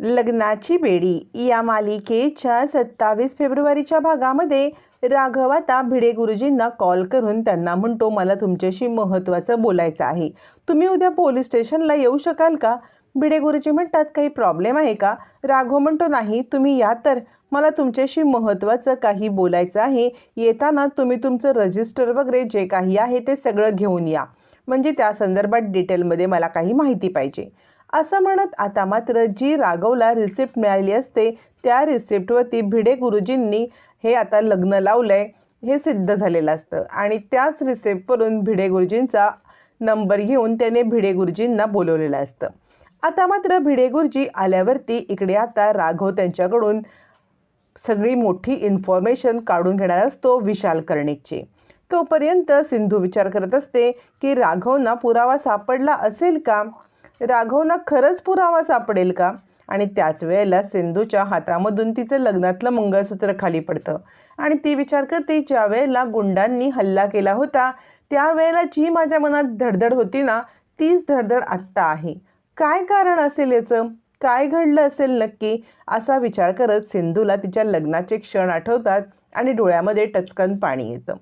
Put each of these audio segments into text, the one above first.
लग्नाची बेडी. या मालिकेच्या सत्तावीस फेब्रुवारीच्या भागामध्ये राघव आता भिडे गुरुजींना कॉल करून त्यांना म्हणतो मला तुमच्याशी महत्त्वाचं बोलायचं आहे. तुम्ही उद्या पोलीस स्टेशनला येऊ शकाल का? भिडे गुरुजी म्हणतात काही प्रॉब्लेम आहे का? राघव म्हणतो नाही तुम्ही या तर. मला तुमच्याशी महत्त्वाचं काही बोलायचं आहे. येताना तुम्ही तुमचं रजिस्टर वगैरे जे काही आहे ते सगळं घेऊन या. म्हणजे त्या संदर्भात डिटेलमध्ये मला काही माहिती पाहिजे. असं म्हणत आता मात्र जी राघवला रिसिप्ट मिळाली असते त्या रिसिप्टवरती भिडे गुरुजींनी हे आता लग्न लावलंय हे सिद्ध झालेलं असतं. आणि त्याच रिसिप्टवरून भिडे गुरुजींचा नंबर घेऊन त्याने भिडे गुरुजींना बोलवलेलं असतं. आता मात्र भिडे गुरुजी आल्यावरती इकडे आता राघव त्यांच्याकडून सगळी मोठी इन्फॉर्मेशन काढून घेणार असतो विशाल कर्णिकची. तोपर्यंत सिंधू विचार करत असते की राघवना पुरावा सापडला असेल का? राघवना खरंच पुरावा सापडेल का? आणि त्याच वेळेला सिंधूच्या हातामधून तिचं लग्नातलं मंगळसूत्र खाली पडतं. आणि ती विचार करते ज्या वेळेला गुंडांनी हल्ला केला होता त्यावेळेला जी माझ्या मनात धडधड होती ना तीच धडधड आत्ता आहे. काय कारण असेल याचं? काय घडलं असेल नक्की? असा विचार करत सिंधूला तिच्या लग्नाचे क्षण आठवतात आणि डोळ्यामध्ये टचकन पाणी येतं.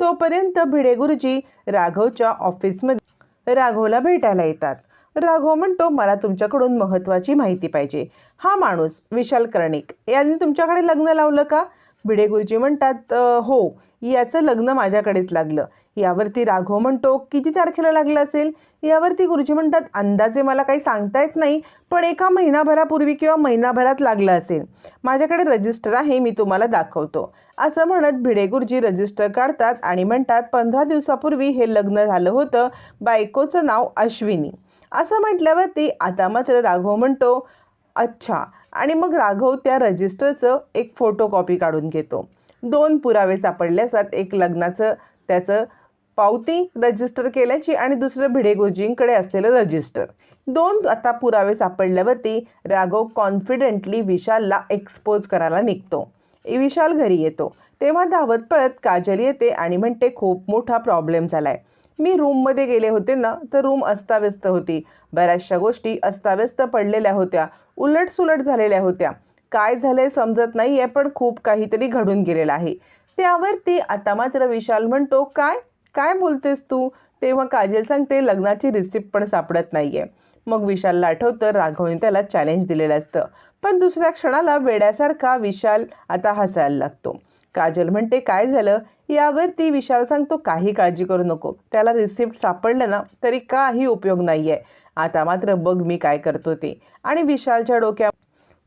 तोपर्यंत भिडे गुरुजी राघवच्या ऑफिसमध्ये राघवला भेटायला येतात. राघव म्हणतो मला तुमच्याकडून महत्त्वाची माहिती पाहिजे. हा माणूस विशाल कर्णिक. यांनी तुमच्याकडे लग्न लावलं का? भिडे गुरुजी म्हणतात हो. याचं लग्न माझ्याकडेच लागलं. यावरती राघव म्हणतो किती तारखेला लागलं असेल? यावरती गुरुजी म्हणतात अंदाजे मला काही सांगता येत नाही पण एका महिनाभरापूर्वी किंवा महिनाभरात लागलं असेल. माझ्याकडे रजिस्टर आहे मी तुम्हाला दाखवतो. असं म्हणत भिडे गुरुजी रजिस्टर काढतात आणि म्हणतात पंधरा दिवसापूर्वी हे लग्न झालं होतं बायकोचं नाव अश्विनी. असं म्हटल्यावरती आता मात्र राघव म्हणतो अच्छा. आणि मग राघव त्या रजिस्टरचं एक फोटोकॉपी काढून घेतो. दोन पुरावे सापडले असतात. एक लग्नाचं त्याचं पावती रजिस्टर केल्याची आणि दुसरं भिडेगोजींकडे असलेलं रजिस्टर दोन आता पुरावे सापडल्यावरती राघव कॉन्फिडेंटली विशालला एक्सपोज करायला निघतो. विशाल घरी येतो. तेव्हा धावत पळत काजल येते आणि म्हणते खूप मोठा प्रॉब्लेम झाला आहे मी रूममध्ये गेले होते ना तर रूम अस्ताव्यस्त होती. बऱ्याचशा गोष्टी अस्ताव्यस्त पडलेल्या होत्या. उलटसुलट झालेल्या होत्या. काय झालंय समजत नाही आहे पण खूप काहीतरी घडून गेलेलं आहे. त्यावरती आता मात्र विशाल म्हणतो काय? काय बोलतेस तू? तेव्हा काजल सांगते लग्नाची रिसिप्ट पण सापडत नाही आहे मग विशालला आठवतं राघवने त्याला चॅलेंज दिलेलं असतं. पण दुसऱ्या क्षणाला वेड्यासारखा विशाल आता हसायला लागतो. काजल म्हणते काय झालं? यावरती विशाल सांगतो काही काळजी करू नको. त्याला रिसिप्ट सापडलं ना तरी काही उपयोग नाही आहे आता मात्र बघ मी काय करतो ते. आणि विशालच्या डोक्या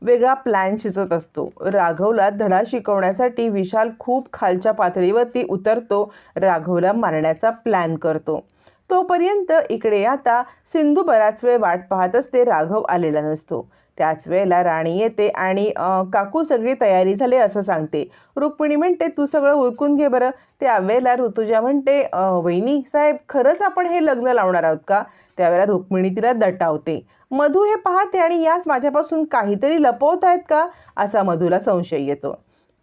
वेगळा प्लॅन शिजत असतो. राघवला धडा शिकवण्यासाठी विशाल खूप खालच्या पातळीवरती उतरतो. राघवला मारण्याचा प्लॅन करतो. तोपर्यंत इकडे आता सिंधू बराच वेळ वाट पाहत असते राघव आलेला नसतो. त्याच वेळेला राणी येते आणि काकू सगळी तयारी झाली असं सांगते. रुक्मिणी म्हणते तू सगळं उरकून घे बरं. त्यावेळेला ऋतुजा म्हणते वहिनी साहेब खरंच आपण हे लग्न लावणार आहोत का? त्यावेळेला रुक्मिणी तिला दटावते. मधू हे पाहते आणि याच माझ्यापासून काहीतरी लपवत आहेत का? असा मधूला संशय येतो.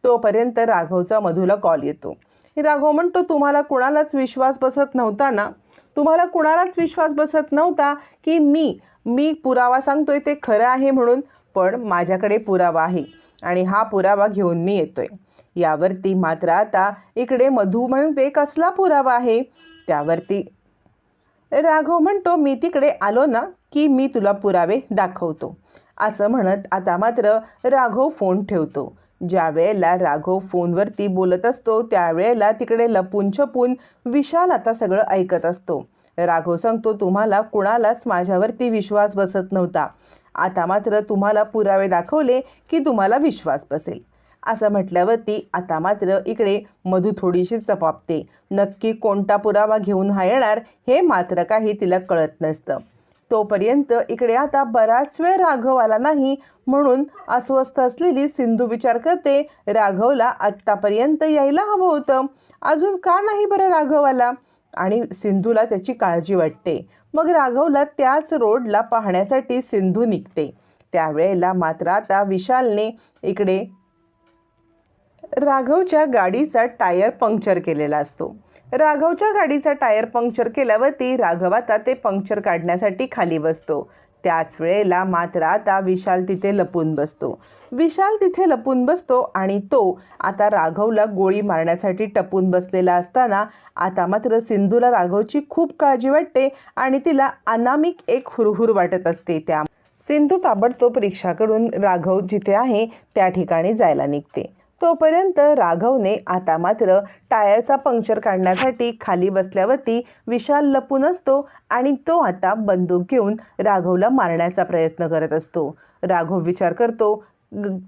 तोपर्यंत राघवचा मधूला कॉल येतो. राघव म्हणतो तुम्हाला कुणालाच विश्वास बसत नव्हता ना? तुम्हाला कुणालाच विश्वास बसत नव्हता की मी मी पुरावा सांगतोय ते खरं आहे म्हणून पण माझ्याकडे पुरावा आहे आणि हा पुरावा घेऊन मी येतोय. यावरती मात्र आता इकडे मधू म्हणते कसला पुरावा आहे? त्यावरती राघव म्हणतो मी तिकडे आलो ना की मी तुला पुरावे दाखवतो. असं म्हणत आता मात्र राघव फोन ठेवतो. ज्या वेळेला राघव फोनवरती बोलत असतो त्यावेळेला तिकडे लपून छपून विशाल आता सगळं ऐकत असतो. राघव सांगतो तुम्हाला कुणालाच माझ्यावरती विश्वास बसत नव्हता. आता मात्र तुम्हाला पुरावे दाखवले की तुम्हाला विश्वास बसेल. असं म्हटल्यावरती आता मात्र इकडे मधू थोडीशी चपापते. नक्की कोणता पुरावा घेऊन हा येणार हे मात्र काही तिला कळत नसतं. तोपर्यंत इकडे आता बराच वेळ राघव आला नाही म्हणून अस्वस्थ असलेली सिंधू विचार करते राघवला आत्तापर्यंत यायला हवं होतं. अजून का नाही बरं राघव आला? आणि सिंधूला त्याची काळजी वाटते. मग राघवला त्याच रोडला पाहण्यासाठी सिंधू निघते. त्यावेळेला मात्र आता विशालने इकडे राघवच्या गाडीचा टायर पंक्चर केलेला असतो. राघवच्या गाडीचा टायर पंक्चर केल्यावरती राघव आता ते पंक्चर काढण्यासाठी खाली बसतो. त्याच वेळेला मात्र आता विशाल तिथे लपून बसतो. विशाल तिथे लपून बसतो आणि तो आता राघवला गोळी मारण्यासाठी टपून बसलेला असताना आता मात्र सिंधूला राघवची खूप काळजी वाटते आणि तिला अनामिक एक हुरहुर वाटत असते. त्या सिंधू ताबडतोब रिक्षाकडून राघव जिथे आहे त्या ठिकाणी जायला निघते. तोपर्यंत राघवने आता मात्र टायरचा पंक्चर काढण्यासाठी खाली बसल्यावरती विशाल लपून असतो आणि तो आता बंदूक घेऊन राघवला मारण्याचा प्रयत्न करत असतो. राघव विचार करतो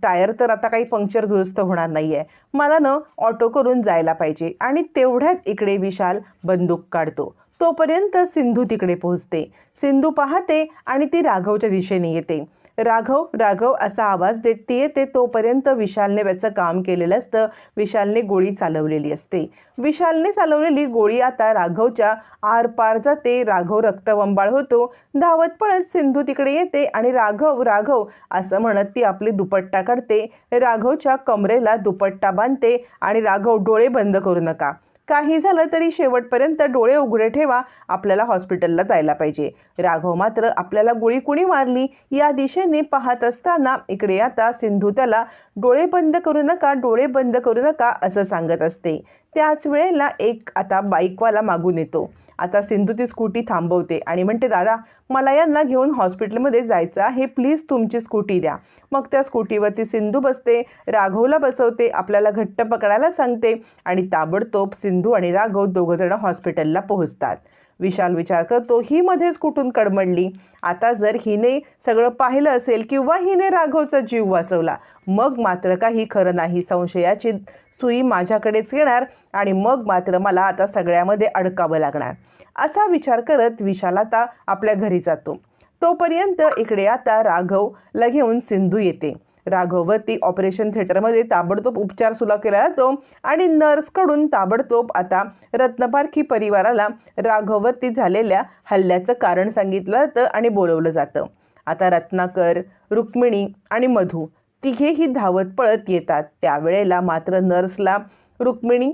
टायर तर आता काही पंक्चर दुरुस्त होणार नाही आहे मला न ऑटो करून जायला पाहिजे. आणि तेवढ्यात इकडे विशाल बंदूक काढतो. तोपर्यंत सिंधू तिकडे पोहोचते. सिंधू पाहते आणि ती राघवच्या दिशेने येते. राघव राघव असा आवाज देते ती येते तोपर्यंत विशालने त्याचं काम केलेलं असतं. विशालने गोळी चालवलेली असते. विशालने चालवलेली गोळी आता राघवच्या आरपार जाते राघव रक्तवंबाळ होतो. धावत पळत सिंधू तिकडे येते आणि राघव राघव असं म्हणत ती आपली दुपट्टा काढते. राघवच्या कमरेला दुपट्टा बांधते आणि राघव डोळे बंद करू नका. काही झालं तरी शेवटपर्यंत डोळे उघडे ठेवा आपल्याला हॉस्पिटलला जायला पाहिजे. राघव मात्र आपल्याला गोळी कुणी मारली या दिशेने पाहत असताना इकडे आता सिंधू त्याला डोळे बंद करू नका डोळे बंद करू नका असं सांगत असते. त्याच वेळेला एक आता बाईकवाला मागून येतो. आता सिंधू ती स्कूटी थांबवते आणि म्हणते दादा मला यांना घेऊन हॉस्पिटलमध्ये जायचं आहे प्लीज तुमची स्कूटी द्या. मग त्या स्कूटीवरती सिंधू बसते राघवला बसवते आपल्याला घट्ट पकडायला सांगते आणि ताबडतोब सिंधू सिंधू आणि राघव दोघंजण हॉस्पिटलला पोहोचतात. विशाल विचार करतो ही मध्येच कुठून कडमडली? आता जर हिने सगळं पाहिलं असेल किंवा हिने राघवचा जीव वाचवला मग मात्र काही खरं नाही. संशयाची सुई माझ्याकडेच येणार आणि मग मात्र मला आता सगळ्यामध्ये अडकावं लागणार. असा विचार करत विशाल आता आपल्या घरी जातो. तोपर्यंत इकडे आता राघवला घेऊन सिंधू येते. राघवती ऑपरेशन थिएटरमध्ये ताबडतोब उपचार सुरू केला जातो आणि नर्सकडून ताबडतोब आता रत्नपारखी परिवाराला राघववरती झालेल्या हल्ल्याचं कारण सांगितलं जातं आणि बोलवलं जातं. आता रत्नाकर रुक्मिणी आणि मधू तिघेही धावत पळत येतात. त्यावेळेला मात्र नर्सला रुक्मिणी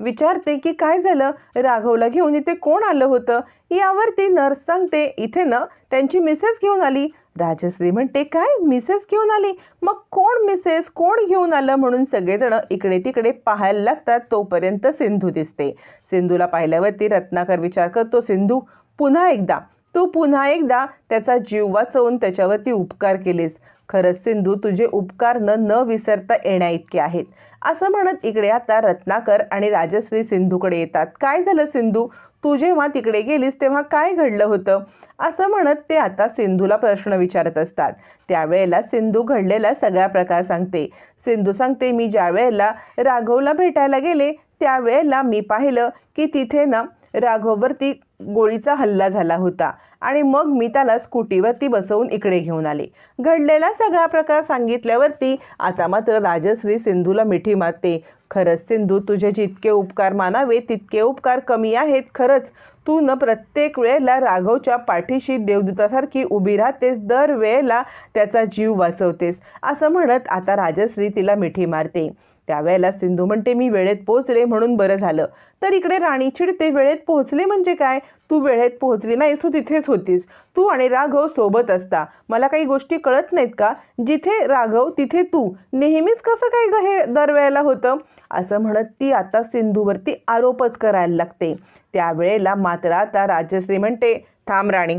विचारते की काय झालं? राघवला घेऊन इथे कोण आलं होतं? यावरती नर्स सांगते इथे ना त्यांची मिसेस घेऊन आली. राजश्री म्हणते काय? मिसेस घेऊन आली? मग कोण मिसेस कोण घेऊन आलं? म्हणून सगळेजण इकडे तिकडे पाहायला लागतात. तोपर्यंत सिंधू दिसते. सिंधूला पाहिल्यावरती रत्नाकर विचार करतो सिंधू पुन्हा एकदा तू पुन्हा एकदा त्याचा जीव वाचवून त्याच्यावरती उपकार केलेस. खरंच सिंधू तुझे उपकार न न विसरता येण्या इतके आहेत. असं म्हणत इकडे आता रत्नाकर आणि राजश्री सिंधूकडे येतात. काय झालं सिंधू? तू जेव्हा तिकडे गेलीस तेव्हा काय घडलं होतं? असं म्हणत ते आता सिंधूला प्रश्न विचारत असतात. त्यावेळेला सिंधू घडलेला सगळा प्रकार सांगते. सिंधू सांगते मी ज्या वेळेला राघवला भेटायला गेले त्यावेळेला मी पाहिलं की तिथे ना राघववरती गोळीचा हल्ला झाला होता आणि मग मी त्याला स्कूटीवरती बसवून इकडे घेऊन आले. घडलेला सगळा प्रकार सांगितल्यावरती आता मात्र राजश्री सिंधूला मिठी मारते. खरंच सिंधू तुझे जितके उपकार मानावे तितके उपकार कमी आहेत. खरंच तू न प्रत्येक वेळेला राघवच्या पाठीशी देवदूतासारखी उभी राहतेस दर वेळेला त्याचा जीव वाचवतेस असं म्हणत आता राजश्री तिला मिठी मारते. त्यावेळेला सिंधू म्हणते मी वेळेत पोहोचले म्हणून बरं झालं. तर इकडे राणी चिडते वेळेत पोहोचले म्हणजे काय? तू वेळेत पोहोचली नाहीस तू तिथेच होतीस. तू आणि राघव सोबत असता. मला काही गोष्टी कळत नाहीत का? जिथे राघव तिथे तू. नेहमीच कसं काय ग हे दरवेळेला होतं? असं म्हणत ती आता सिंधूवरती आरोपच करायला लागते. त्यावेळेला मात्र आता राजश्री म्हणते थांब राणी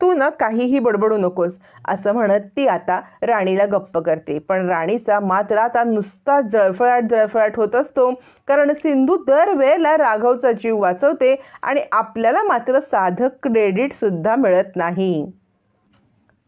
तू ना काहीही बडबडू नकोस असं म्हणत ती आता राणीला गप्प करते. पण राणीचा मात्र आता नुसता जळफळाट जळफळाट होत असतो कारण सिंधू दरवेळेला राघवचा जीव वाचवते आणि आपल्याला मात्र साधं क्रेडिटसुद्धा मिळत नाही.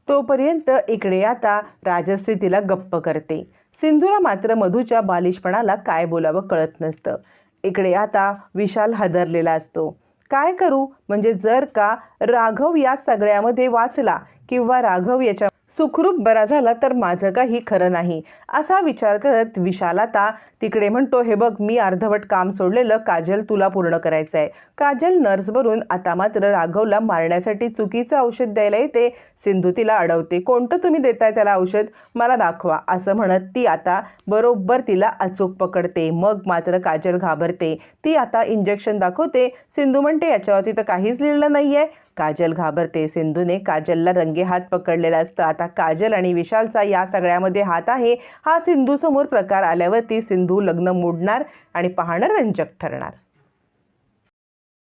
तोपर्यंत इकडे आता राजश्री तिला गप्प करते. सिंधूला मात्र मधूच्या बालिशपणाला काय बोलावं कळत नसतं. इकडे आता विशाल हादरलेला असतो. काय करू? म्हणजे जर का राघव या सगळ्यामध्ये वाचला किंवा राघव याच्या सुखरूप बरा झाला तर माझं काही खरं नाही असा विचार करत विशाल आता तिकडे म्हणतो हे बघ मी अर्धवट काम सोडलेलं काजल तुला पूर्ण करायचं आहे काजल नर्स बनून आता मात्र राघवला मारण्यासाठी चुकीचं औषध द्यायला येते सिंधू तिला अडवते. कोणतं तुम्ही देताय त्याला औषध? मला दाखवा असं म्हणत ती आता बरोबर तिला अचूक पकडते. मग मात्र काजल घाबरते. ती आता इंजेक्शन दाखवते. सिंधू म्हणते याच्यावरती तर काहीच लिहिलं नाही आहे काजल घाबरते. सिंधूने काजलला रंगेहात पकडलेला असतं. आता काजल आणि विशालचा या सगळ्यामध्ये हात आहे. हा सिंधूसमोर प्रकार आल्यावरती सिंधू लग्न मोडणार आणि पाहणं रंजक ठरणार.